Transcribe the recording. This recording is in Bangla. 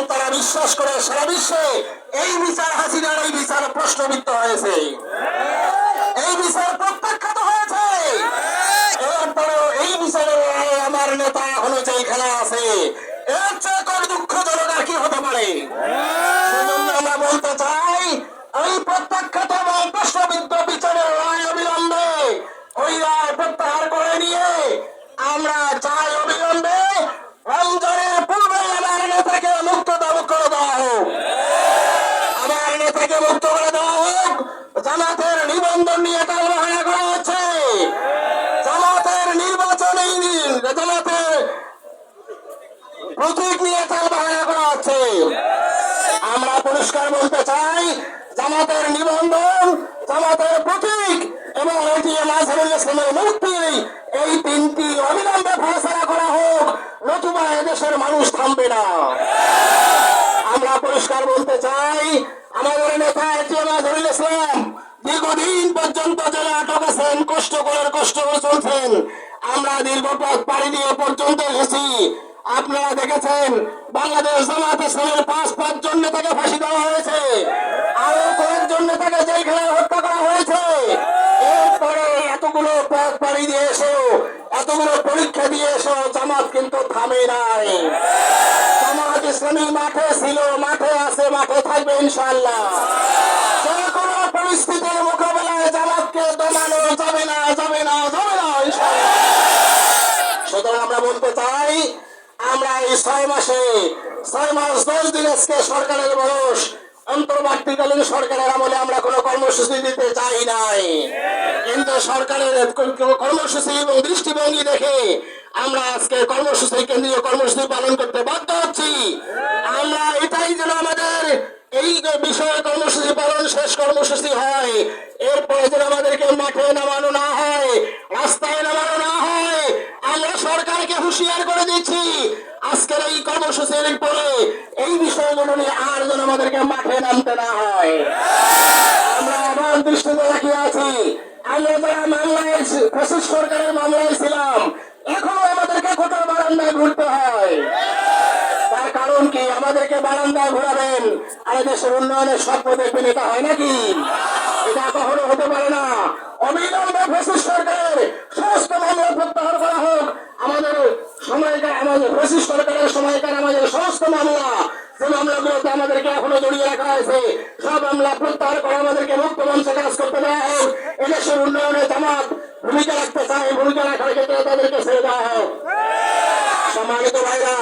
এবং তারা বিশ্বাস করে সারা বিশ্বে এই বিচার হাসিনার এই বিচার প্রশ্নবিদ্ধ হয়েছে। এই বিচার প্রত্যাখ্যাত হয়েছে। এই বিচারে আমার নেতা এখনও যেখানে আছে এর চেয়ে কোনো দুঃখজনক আর কি হতে পারে সেজন্য আমরা বলতে চাই এই প্রত্যাখ্যাত এবং প্রশ্নবিদ্ধ বিচারের রায় অবিলম্বে ওই রায় প্রত্যাহার করে নিয়ে আমরা চাই অবিলম্বে রমজানের পূর্বে আমার নেতাকে মুক্ত দাবি করে দেওয়া হোক আমার নেতাকে মুক্ত করে দেওয়া হোক জামাতের নিবন্ধন টালবাহানা করা হচ্ছে। জামাতের নির্বাচনী জামাতের প্রতীক নিয়ে টালবাহানা করা হচ্ছে। আমরা পরিষ্কার বলতে চাই, জামাতের নিবন্ধন, জামাতের প্রতীক এবং এটিএম আজহারুল ইসলামের মুক্তি। এই তিনটি অবিলম্বে ফয়সলা করা হোক, নতুবা এদেশের মানুষ থামবে না। আমরা পরিষ্কার বলতে চাই, আমাদের নেতা এটিএম আজহারুল ইসলাম আটক আছেন কষ্ট করে কষ্ট করে চলছেন। আমরা দীর্ঘ পথ দিয়ে পর্যন্ত এসেছি। আপনারা দেখেছেন, বাংলাদেশ পাঁচ নেতাকে ফাঁসি দেওয়া হয়েছে। আরও কয়েকজন নেতাকে হত্যা করা হয়েছে। এরপরে এতগুলো পথ পাড়ি দিয়ে এসো, এতগুলো পরীক্ষা দিয়ে এসো, জামাত কিন্তু থামে নাই। জামাত ইসলামী মাঠে ছিল, মাঠে আছে, মাঠে থাকবে ইনশাল্লাহ বলতে চাই, আমরা এই ছয় মাসে, ছয় মাস দশ দিন আজকে সরকারের বয়স। অন্তর্বর্তীকালীন সরকারের আমলে আমরা কোনো কর্মসূচি দিতে চাই নাই। কিন্তু সরকারের কর্মসূচি এবং দৃষ্টিভঙ্গি দেখে আমরা আজকে কর্মসূচি, কেন্দ্রীয় কর্মসূচি পালন করতে বাধ্য হচ্ছি। আমরা এটাই যেন আমাদের এই বিষয়ে কর্মসূচি পালন, শেষ কর্মসূচি হয়। এরপরে যেন আমাদেরকে মাঠে নামানো না হয় রাস্তায় নামানো না হয় আমরা সরকারকে হুঁশিয়ার করে দিচ্ছি এই পরে এই বিষয়গুলো নিয়ে আর যেন আমাদেরকে মাঠে নামতে না হয়। আমরা আবার দৃষ্টিতে রাখিয়ে আছি। আমরা যারা মামলায় ফসিস সরকারের মামলায় ছিলাম, এখনও আমাদেরকে কোথাও বারান্দায় ঘুরতে হয়। তার কারণ কি? আমাদেরকে বারান্দায় ঘোরাবেন। আর দেশের উন্নয়নের স্বপ্ন দেখবেন, এটা হয় নাকি? এটা কখনো হতে পারে না। অবিলম্বে ফসিস সরকারের আমাদের ব্রিটিশ সরকারের সময়কার আমাদের সমস্ত মামলা মামলাগুলোতে আমাদেরকে এখনও জড়িয়ে রাখা হয়েছে, সব মামলা প্রত্যাহার করে আমাদেরকে মুক্ত মঞ্চে কাজ করতে দেওয়া হোক, এদেশের উন্নয়নে ভূমিকা রাখতে চায়, ভূমিকা রাখার ক্ষেত্রে তাদেরকে ছেড়ে দেওয়া হোক। সম্মানিত ভাইরা